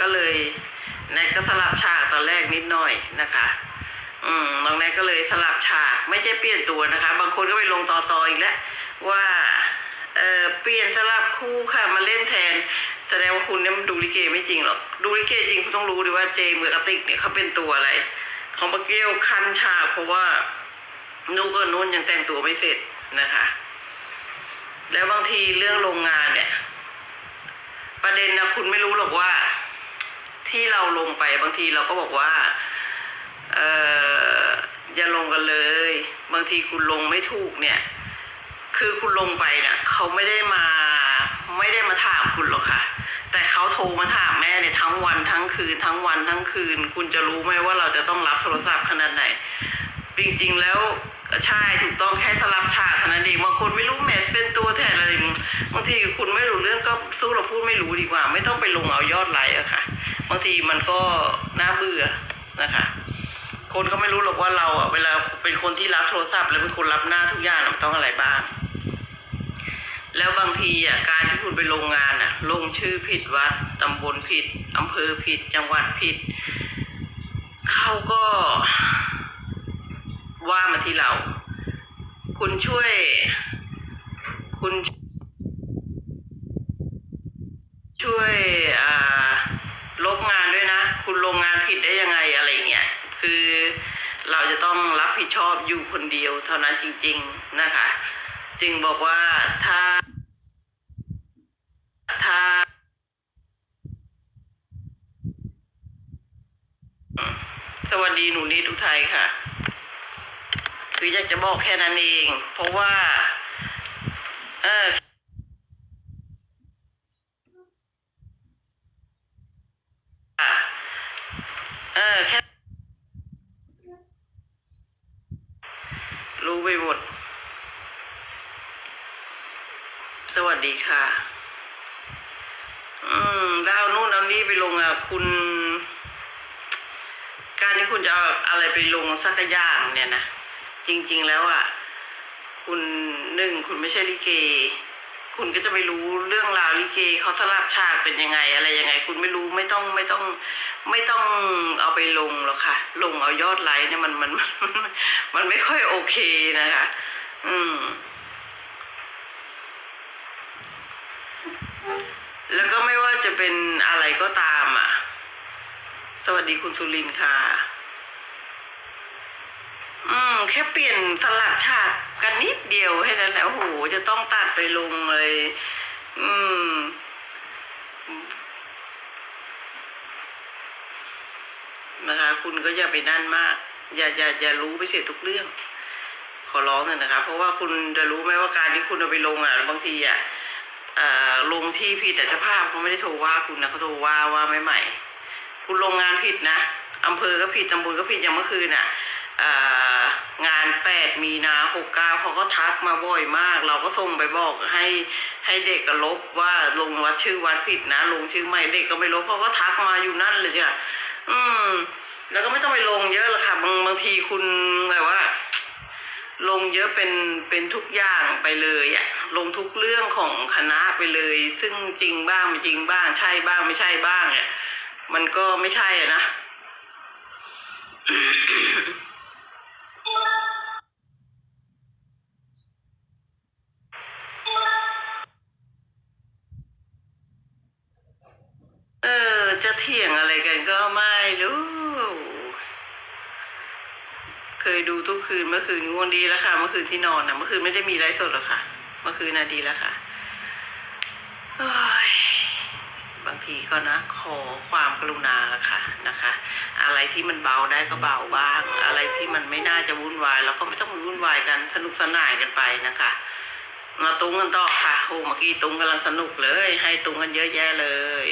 ก็เลยแนทก็สลับฉากตอนแรกนิดหน่อยนะคะ อืมน้องแนทก็เลยสลับฉากไม่ใช่เปลี่ยนตัวนะคะ บางคนก็ไปลงต่อต่ออีกแล้วว่าเออเปลี่ยนสลับคู่ค่ะมาเล่นแทน แสดงว่าคุณเนี่ยมันดูลิเกไม่จริงหรอกดูลิเกจริงคุณต้องรู้ดิว่าเจมส์กับกระติกเนี่ยเขาเป็นตัวอะไร ของปะเกี้ยวคันฉากเพราะว่านุกกับนุ่นยังแต่งตัวไม่เสร็จนะคะ แล้วบางทีเรื่องโรงงานเนี่ย ประเด็นนะคุณไม่รู้หรอกว่า ที่เราลงไปบางทีเราก็บอกว่าเอออย่าลงกันเลย บางทีคุณลงไม่ถูกเนี่ย คือคุณลงไปเนี่ยเขาไม่ได้มาไม่ได้มาถามคุณหรอกค่ะ แต่เขาโทรมาถามแม่เนี่ยทั้งวันทั้งคืนทั้งวันทั้งคืน คุณจะรู้ไหมว่าเราจะต้องรับโทรศัพท์ขนาดไหน จริงๆแล้วใช่ถูกต้องแค่สลับฉากเท่านั้นเองบางคนไม่รู้แมทเป็นตัวแทนอะไรบางทีคุณไม่รู้เรื่องก็สู้เราพูดไม่รู้ดีกว่า ไม่ต้องไปลงเอายอดไลค์อะค่ะ บางทีมันก็น่าเบื่อนะคะ คนก็ไม่รู้หรอกว่าเราอะเวลาเป็นคนที่รับโทรศัพท์ แล้วเป็นคนรับหน้าทุกอย่างมันต้องอะไรบ้าง แล้วบางทีอะการที่คุณไปลงงานอะ ลงชื่อผิดวัดตำบลผิดอำเภอผิด จังหวัดผิดเขาก็ว่ามาที่เรา คุณช่วย คุณช่วยอ่าลบงานด้วยนะ คุณลงงานผิดได้ยังไงอะไรเงี้ยคือเราจะต้องรับผิดชอบอยู่คนเดียวเท่านั้นจริง ๆนะคะ จึงบอกว่าถ้าถ้าสวัสดีหนูนิดอุทัยค่ะ คืออยากจะบอกแค่นั้นเอง เพราะว่า เออ อะเออ แค่ รู้ไปหมด สวัสดีค่ะ อืมแล้วนู่นเอานี่ไปลงอะ คุณ การที่คุณจะเอาอะไรไปลงสักอย่างเนี่ยนะ จริง ๆ แล้วอะ คุณหนึ่งคุณไม่ใช่ลิเก คุณก็จะไม่รู้เรื่องราวลิเกเขาสลับฉากเป็นยังไง อะไรยังไง คุณไม่รู้ไม่ต้องไม่ต้องไม่ต้องเอาไปลงหรอกค่ะ ลงเอายอดไลค์เนี่ยมันมันมันมันมันไม่ค่อยโอเคนะคะ อืม แล้วก็ไม่ว่าจะเป็นอะไรก็ตามอะ สวัสดีคุณสุรินทร์ค่ะ อืม แค่เปลี่ยนสลับฉากกันนิดเดียวแค่นั้นแหละโอ้โหจะต้องตัดไปลงเลย อืม นะคะ คุณก็อย่าไปนั่นมาก อย่าอย่าอย่ารู้ไปเสียทุกเรื่อง ขอร้องเลยนะคะ เพราะว่าคุณจะรู้ไหมว่าการที่คุณเอาไปลงอะบางทีอะลงที่ผิดแต่เจ้าภาพเขาไม่ได้โทรว่าคุณนะเขาโทรว่าว่าไม่ใหม่ คุณลงงานผิดนะอำเภอก็ผิดตำบลก็ผิดอย่างเมื่อคืนอะ งานแปดมีนาหกเก้าเขาก็ทักมาบ่อยมาก เราก็ส่งไปบอกให้ให้เด็กก็ลบว่าลงวัดชื่อวัดผิดนะลงชื่อใหม่เด็กก็ไม่ลบเพราะว่าทักมาอยู่นั่นเลยจ้ะอืม แล้วก็ไม่ต้องไปลงเยอะหรอกค่ะบางบางทีคุณแบบว่า ลงเยอะเป็นเป็นทุกอย่างไปเลยอะลงทุกเรื่องของคณะไปเลย ซึ่งจริงบ้างไม่จริงบ้าง ใช่บ้างไม่ใช่บ้างเนี่ยมันก็ไม่ใช่อะนะ เออ จะเถียงอะไรกันก็ไม่รู้เคยดูทุกคืนเมื่อคืนง่วงดีแล้วค่ะ เมื่อคืนที่นอนนะเมื่อคืนไม่ได้มีไลฟ์สดหรอกค่ะ เมื่อคืนน่ะดีแล้วค่ะโอ้ยบางทีก็นะขอความกรุณาละค่ะนะคะ อะไรที่มันเบาได้ก็เบาบ้าง อะไรที่มันไม่น่าจะวุ่นวายเราก็ไม่ต้องวุ่นวายกันสนุกสนานกันไปนะคะ มาตุ้งกันต่อค่ะโอ้เมื่อกี้ตุ้งกำลังสนุกเลย ให้ตุ้งกันเยอะแยะเลย